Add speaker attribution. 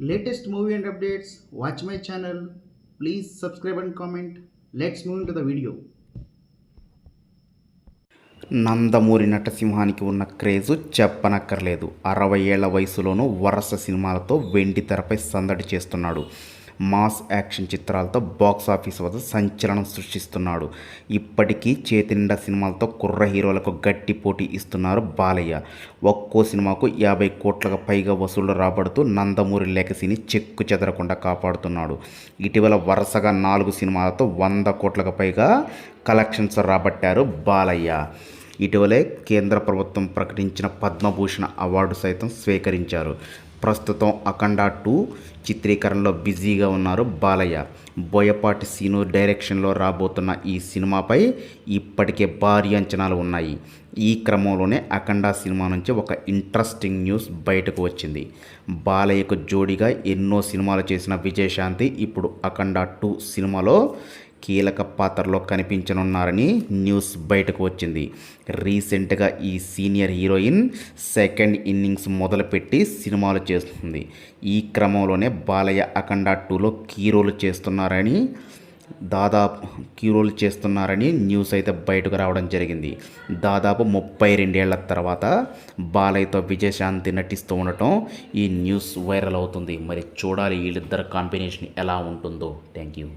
Speaker 1: Latest movie and updates watch my channel please subscribe and comment let's move to the video
Speaker 2: Nandamuri నటసింహానికి ఉన్న craze చెప్పనక్కర్లేదు. అరవై ఏళ్ళ వయసులోనూ వరస సినిమాలతో వెండి తెరపై సందడి చేస్తున్నాడు. మాస్ యాక్షన్ చిత్రాలతో బాక్స్ ఆఫీస్ వద్ద సంచలనం సృష్టిస్తున్నాడు. ఇప్పటికీ చేతి నిండా సినిమాలతో కుర్ర హీరోలకు గట్టి పోటీ ఇస్తున్నారు బాలయ్య. ఒక్కో సినిమాకు యాభై కోట్లకు పైగా వసూళ్ళు రాబడుతూ నందమూరి లెగసీని చెక్కు చెదరకుండా కాపాడుతున్నాడు. ఇటీవల వరుసగా నాలుగు సినిమాలతో వంద కోట్లకు పైగా కలెక్షన్స్ రాబట్టారు బాలయ్య. ఇటీవలే కేంద్ర ప్రభుత్వం ప్రకటించిన పద్మభూషణ అవార్డు సైతం స్వీకరించారు. ప్రస్తుతం అఖండ టూ చిత్రీకరణలో బిజీగా ఉన్నారు బాలయ్య. బోయపాటి సీను డైరెక్షన్లో రాబోతున్న ఈ సినిమాపై ఇప్పటికే భారీ అంచనాలు ఉన్నాయి. ఈ క్రమంలోనే అఖండ సినిమా నుంచి ఒక ఇంట్రెస్టింగ్ న్యూస్ బయటకు వచ్చింది. బాలయ్యకు జోడిగా ఎన్నో సినిమాలు చేసిన విజయశాంతి ఇప్పుడు అఖండ టూ సినిమాలో కీలక పాత్రలో కనిపించనున్నారని న్యూస్ బయటకు వచ్చింది. రీసెంట్గా ఈ సీనియర్ హీరోయిన్ సెకండ్ ఇన్నింగ్స్ మొదలుపెట్టి సినిమాలు చేస్తుంది. ఈ క్రమంలోనే బాలయ్య అఖండ టూలో కీ రోల్ చేస్తున్నారని దాదాపు కీ రోల్ చేస్తున్నారని న్యూస్ అయితే బయటకు రావడం జరిగింది. దాదాపు ముప్పై రెండేళ్ళ తర్వాత బాలయ్యతో విజయశాంతి నటిస్తూ ఉండటం ఈ న్యూస్ వైరల్ అవుతుంది. మరి చూడాలి వీళ్ళిద్దరు కాంబినేషన్ ఎలా ఉంటుందో. Thank you.